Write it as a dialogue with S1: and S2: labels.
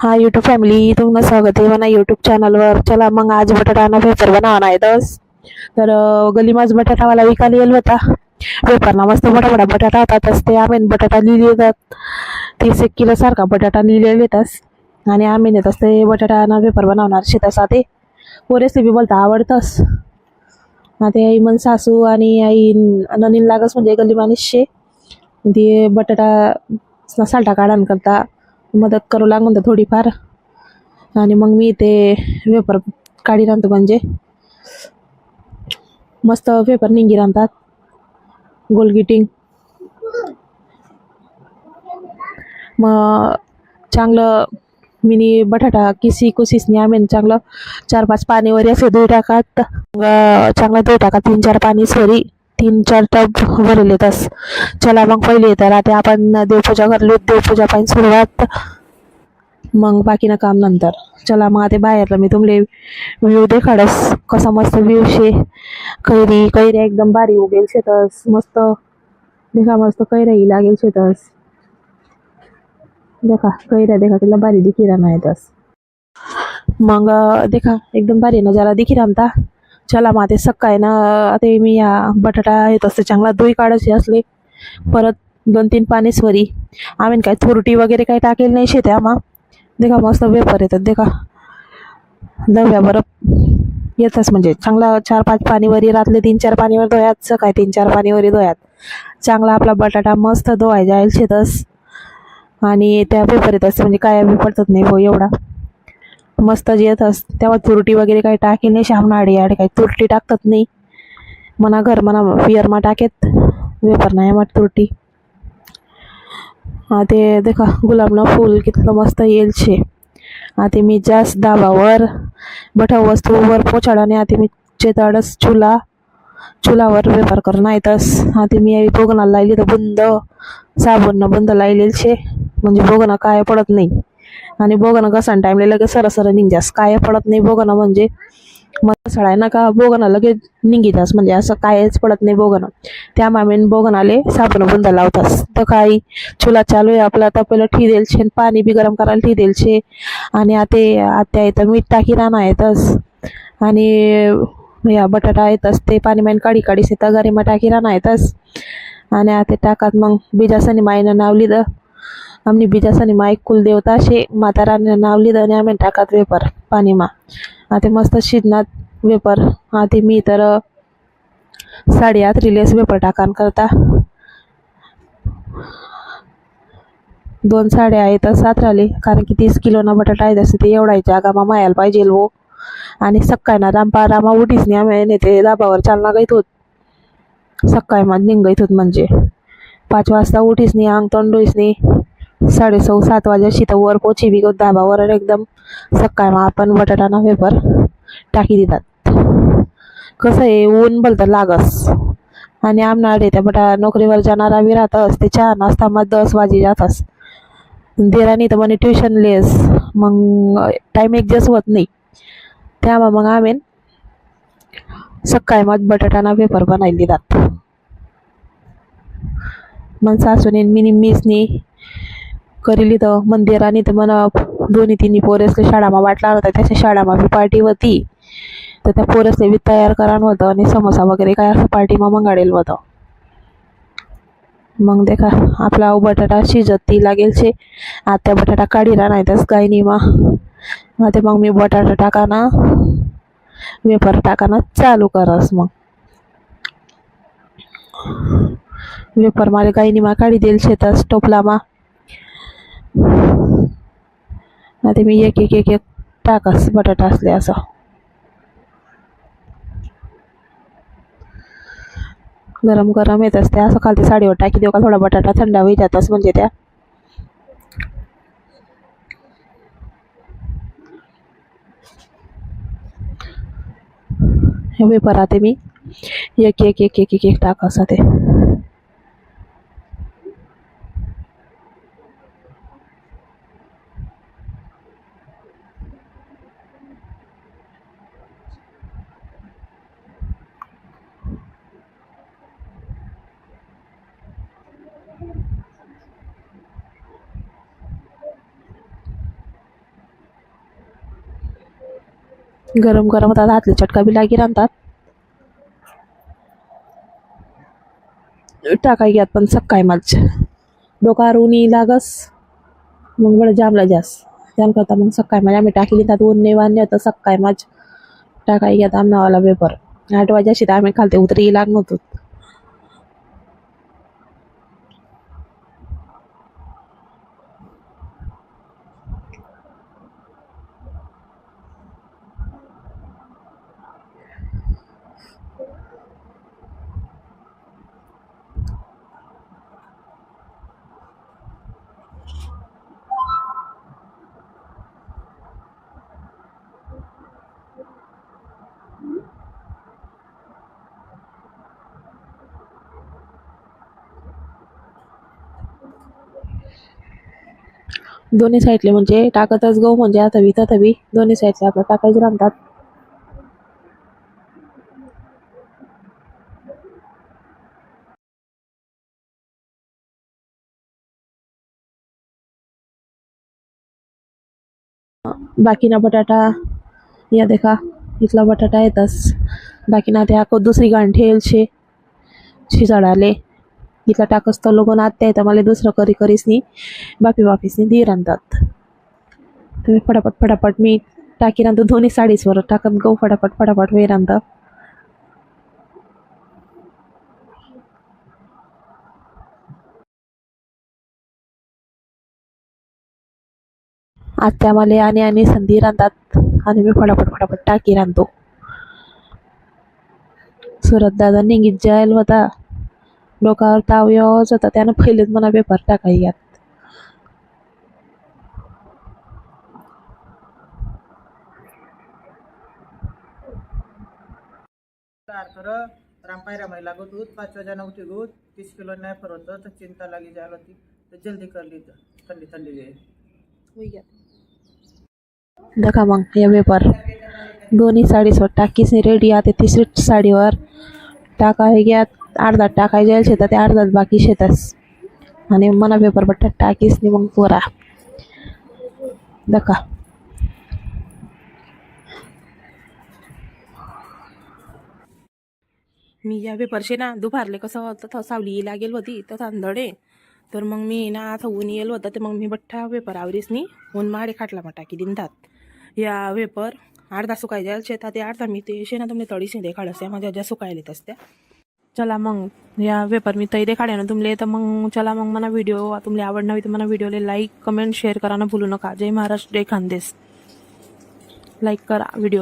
S1: हा YouTube family तुम्हाला स्वागत आहे. म्हणा युट्यूब चॅनलवर चला मग आज बटाटाना पेपर बनावणार आहे दस तर गलीमाज बटाटावाला विकायला येईल होता. पेपरना मस्त मोठा मोठा बटाटा होता. तस ते आम्ही बटाटा लिहिले येतात तीस एक किलो सारखा बटाटा लिहिलेला येतात आणि आम्ही नेत असते बटाटाना पेपर बनवणार शेतासा ते व रेसिपी बोलता आवडतंच ते आई मन सासू आणि आई ननीन लागस म्हणजे गली शे ते बटाटा सालटा काढान करता मदत करू लागून तर थोडीफार. आणि मग मी ते वेपर काढी राहतो म्हणजे. मस्त पेपर निंगी राहतात. गोलगिटिंग मग चांगलं मिनी बटाटा किसी कुसीसनी आम्ही चांगलं चार पाच पाणी वरी असे धुई टाकात. मग चांगलं धुई टाका. तीन चार पाणी सरी. तीन चार टब भरले तस चला मग पहिले तर आता आपण देवपूजा करलो. देवपूजा पाहिजे सुरुवात. मग बाकीनं काम नंतर. चला मग आता बाहेरला मी तुमले व्ह्यू देखाडस. कसा मस्त व्ह्यू शे. कैरी कैऱ्या एकदम भारी उगेल शेतस. मस्त. देखा मस्त कैऱ्याही लागेल शेतस. देखा कैऱ्या देखा तिला भारी दिखी राहणार तस मग देखा एकदम भारी नजारा दिखी रामता चला मग ते सकाळी ना आता मी या बटाटा येत असते चांगला दोई काढायचे असले परत दोन तीन पाणी स्वरी आम्ही काय थुरटी वगैरे काही टाकेल नाही शेते आम्हा. देखा मस्त वेपर येतात देखा. दव्या बरं येतच म्हणजे चांगला चार पाच पाणीवरी रातले तीन चार पाणीवर धुयात सकाळी तीन चार पाणीवरी धुयात. चांगला आपला बटाटा मस्त धुवाय जाईल शेतस. आणि त्या पेपर येत असते म्हणजे काय बी पडतात नाही भाऊ एवढा. मस्त जे अस तेव्हा तुरटी वगैरे काही टाकी नाही शामनाडी आडे काही तुरटी टाकतात नाही. मना घर मना पियरमा टाकेत. वेपर नाही मग तुरटी हा ते देखा गुलाबनं फूल कितलं मस्त येईल शे. आता मी जास्त दाबावर बठा वस्तूवर पोचाडाने आता मी चेताडस चुला चुलावर व्यापार करून येतस आता मी बोगणाला लायली तर बुंद साबणनं बंद लायलेल शे. म्हणजे बोगणं काय पडत नाही. आणि बोगणं घसान टाईमला लगेच सरसर निघजास काय पडत नाही बोगणं म्हणजे. मग सळाय ना का बोगणं लगेच निघितास म्हणजे असं कायच पडत नाही बोगणं. त्या मामीन बोगणाले साबण बुंद लावतास. तर काही चुला चालू आहे आपला आता पहिलं ठी देल शे पाणी बी गरम करायला ठी देल छे आणि आता आत्या येतं मीठ टाकी राणा येतस आणि या बटाटा येतस ते पाणी माईन काढी काढीस येतं गरी टाकी राणा येतस आणि आता टाकात मग बीजासनी माईनं नावली द आमनी बिजासनी माई कुलदेवता शे माता राणीनं नावली द आणि आम्ही टाकात वेपर पाणी मा आता मस्त शिजनात वेपर आता मी तर साडेआठ रिलेस वेपर टाकान करता दोन साड्या आहेत तर सात राहिले कारण की तीस किलोना बटाटा आहे तसं ते एवढायच्या जागा मायाला पाहिजे वो आणि सकाळना रामपा रामा उठीच नाही आम्ही नेते दाबावर चालना गईत होत सकाळी मा निघत होत म्हणजे पाच वाजता उठीच नाही अंग तोंडूच नाही साडेसऊ सात वाजाशी तर वर पोची बी. धाबावर एकदम सकाळमा आपण बटाटाना पेपर टाकी देतात. कसं आहे ऊन भलतं लागस. आणि आमनाडे त्या बटा नोकरीवर जाणारा बी राहतस ते चहा नाश्ता मग दस वाजे जातस देरानी तर म्हणे ट्युशन लेस मग टाईम ॲडजस्ट होत नाही. त्यामुळे मग आम्ही सकाळी मग बटाटाना पेपर बनायला देतात. मग सासूने मिनी मिसनी करेली मंदिर आणि इथं मला दोन्ही तिन्ही पोरेसले शाळामा वाटला होता. त्याच्या शाळामा बी पार्टी होती. तर त्या पोरेसले बी तयार करान होतं आणि समोसा वगैरे काय असं पार्टीमा मंगाडेल होतं. मग देखा आपला बटाटा शिजत ती लागेल शे. आता बटाटा काढी नाही त्याच नाही मा ते मग मी बटाटा टाकाना वेपर टाकाना चालू करस मग. वेपर माले गायनी मा काढी देईल शेतास टोपला मा आता मी एक एक एक एक टाकस बटाटा असले असं. गरम गरम येत असते. असं खालती साडीवर टाकी देऊ का? थोडा बटाटा थंड होई जातस म्हणजे त्या. हे पेपर आते मी. एक एक एक एक एक एक टाकस ते. गरम गरम होतात हातले चटका बी लागी रांधतात. टाकाय घ्यात पण सकाळी मालच डोका ऊनी लागस मग बरं जामला जास. जाम करता मग सकाळी माझ्या आम्ही टाकली त्यात ऊन नाही वाढले तर सकाळी माझ टाकाय घ्यात आमनावाला पेपर आठ वाजाशी तर आम्ही खालते उतरी लाग नव्हतो. दोन्ही साईडले म्हणजे टाकतच गहू म्हणजे आता तथवी दोन्ही साईडले आपलं टाकायचे राहतात बाकीना बटाटा या देखा इथला बटाटा येतच. बाकीना त्या दुसरी गांठेल शे शिजाडाले. इथला टाकस तो लोगोन आत्या येतं मला दुसरं करी करीसनी बापी बापीसनी दी रांधतात तुम्ही फटाफट फटाफट मी टाकी रांधतो दोन्ही साडीसवर टाकत गहू फटाफट फटाफट वे रांधतं आत्या मला आणि आणि संधी रांधतात आणि मी फटाफट फटाफट टाकी रांधतो सुरत दादा निघीत जायला होता डोक्यावर ताव यावाच होता त्यानं पहिलेच मला पेपर टाकाय यात.
S2: कार कर. रामपायरा महिला गो दूध. पाच वाजा नव्हती दूध. तीस किलो नाही फरवत तर चिंता लागी जायला होती. जल्दी करली तर. थंडी थंडी घे
S1: देखा मग हे पेपर. दोन्ही साडीसवर टाकीसनी रेडी आहे तिसरी साडीवर टाकाय घ्या अर्धा टाकाय जाईल शेतात अर्धात बाकी शेतास आणि मना पेपर बट्टा टाकीसनी मग पोरा. दका.
S3: मी या पेपरचे ना दुपारले कसं होतं तर सावली लागेल होती तर तांदळे. तर मग मी ना आता ऊन येल होतं तर मग मी बठ्ठा पेपर आवरीसनी ऊन माडे खाटला मग टाकी दिनतात. या पेपर अर्धा सुकाय शेतात ते अर्धा मी ते शेणा तुमने तळीशी देखाड असते माझ्या ज्या सुकायला येत असत्या. चला मग या पेपर मी तैदे देखाड्या ना तुमले तर मग चला मग मला व्हिडिओ तुमले आवड तर मला व्हिडिओले लाईक कमेंट शेअर करा ना भूलू नका. जय महाराष्ट्र जय खानदेश. लाईक करा व्हिडिओ